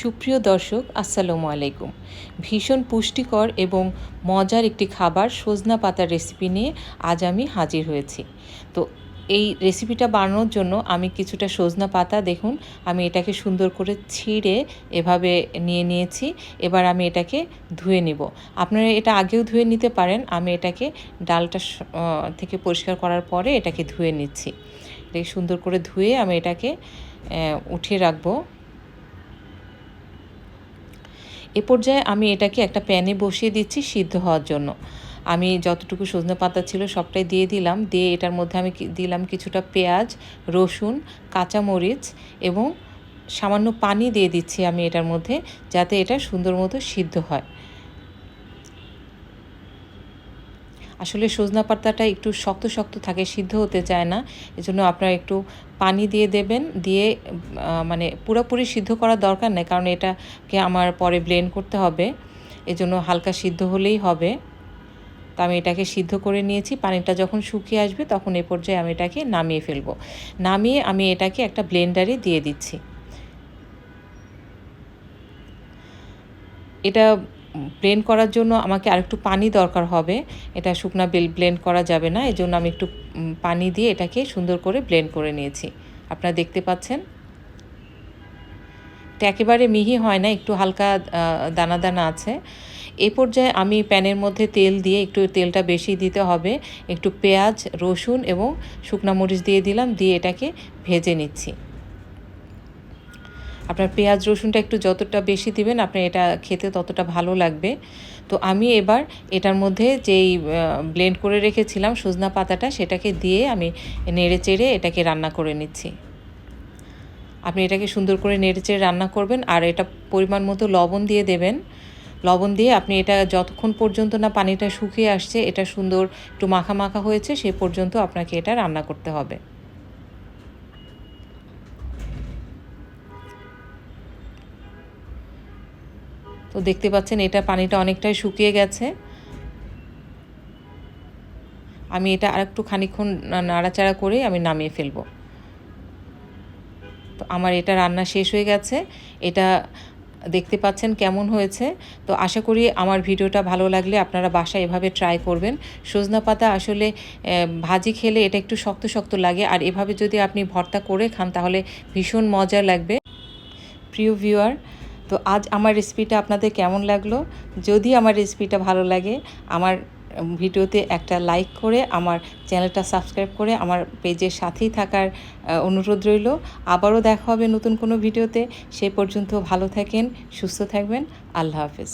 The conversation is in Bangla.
সুপ্রিয় দর্শক, আসসালামু আলাইকুম। ভীষণ পুষ্টিকর এবং মজার একটি খাবার সজনা পাতার রেসিপি নিয়ে আজ আমি হাজির হয়েছি। তো এই রেসিপিটা বানানোর জন্য আমি কিছুটা সজনা পাতা, দেখুন, আমি এটাকে সুন্দর করে ছিঁড়ে এভাবে নিয়ে নিয়েছি। এবার আমি এটাকে ধুয়ে নিব। আপনারা এটা আগেও ধুয়ে নিতে পারেন। আমি এটাকে ডালটা থেকে পরিষ্কার করার পরে এটাকে ধুয়ে নিচ্ছি। এটাকে সুন্দর করে ধুয়ে আমি এটাকে উঠিয়ে রাখব। এ পর্যায়ে আমি এটাকে একটা প্যানে বসিয়ে দিচ্ছি সিদ্ধ হওয়ার জন্য। আমি যতটুকু সজনে পাতা ছিল সবটাই দিয়ে দিলাম। দিয়ে এটার মধ্যে আমি দিলাম কিছুটা পেঁয়াজ, রসুন, কাঁচামরিচ এবং সামান্য পানি দিয়ে দিচ্ছি আমি এটার মধ্যে যাতে এটা সুন্দর মতো সিদ্ধ হয়। আসলে সজনা পাতাটা একটু শক্ত শক্ত থাকে, সিদ্ধ হতে চায় না। এজন্য আপনারা একটু পানি দিয়ে দেবেন, দিয়ে মানে পুরোপুরি সিদ্ধ করার দরকার নেই, কারণ এটাকে আমার পরে ব্লেন্ড করতে হবে। এজন্য হালকা সিদ্ধ হলেই হবে। তো আমি এটাকে সিদ্ধ করে নিয়েছি, পানিটা যখন শুকিয়ে আসবে তখন এ পর্যায়ে আমি এটাকে নামিয়ে ফেলব। নামিয়ে আমি এটাকে একটা ব্লেন্ডারে দিয়ে দিচ্ছি। এটা ব্লেন্ড করার জন্য আমাকে আরেকটু পানি দরকার হবে। এটা শুকনা বেল ব্লেন্ড করা যাবে না, এজন্য আমি একটু পানি দিয়ে এটাকে সুন্দর করে ব্লেন্ড করে নিয়েছি। আপনারা দেখতে পাচ্ছেন? এটা একেবারে মিহি হয় না, একটু হালকা দানা দানা আছে। এই পর্যায়ে আমি প্যানের মধ্যে তেল দিয়ে একটু তেলটা বেশি দিতে হবে। একটু পেঁয়াজ, রসুন এবং শুকনা মরিচ দিয়ে দিলাম, দিয়ে এটাকে ভেজে নিচ্ছি। আপনার পেঁয়াজ রসুনটা একটু যতটা বেশি দিবেন আপনার এটা খেতে ততটা ভালো লাগবে। তো আমি এবার এটার মধ্যে যেই ব্লেন্ড করে রেখেছিলাম সজনা পাতাটা, সেটাকে দিয়ে আমি নেড়ে চেড়ে এটাকে রান্না করে নিচ্ছি। আপনি এটাকে সুন্দর করে নেড়ে চেড়ে রান্না করবেন আর এটা পরিমাণ মতো লবণ দিয়ে দেবেন। লবণ দিয়ে আপনি এটা যতক্ষণ পর্যন্ত না পানিটা শুকিয়ে আসছে, এটা সুন্দর একটু মাখা মাখা হয়েছে, সে পর্যন্ত আপনাকে এটা রান্না করতে হবে। তো দেখতে পাচ্ছেন এটা পানিটা অনেকটাই শুকিয়ে গেছে। আমি এটা আরেকটু খানিক্ষণ না- নাড়াচাড়া করে আমি নামিয়ে ফেলব। তো আমার এটা রান্না শেষ হয়ে গেছে। এটা দেখতে পাচ্ছেন কেমন হয়েছে। তো আশা করি আমার ভিডিওটা ভালো লাগলে আপনারা বাসায় এভাবে ট্রাই করবেন। সজনা পাতা আসলে ভাজি খেলে এটা একটু শক্ত শক্ত লাগে। আর এভাবে যদি আপনি ভর্তা করে খান তাহলে ভীষণ মজা লাগবে। প্রিয় ভিউয়ার তো আজ আমার রেসিপিটা আপনাদের কেমন লাগল? যদি আমার রেসিপিটা ভালো লাগে, আমার ভিডিওতে একটা লাইক করে, আমার চ্যানেলটা সাবস্ক্রাইব করে, আমার পেজের সাথেই থাকার অনুরোধ রইল। আবারও দেখা হবে নতুন কোনো ভিডিওতে। সে পর্যন্ত ভালো থাকেন, সুস্থ থাকবেন। আল্লাহ হাফেজ।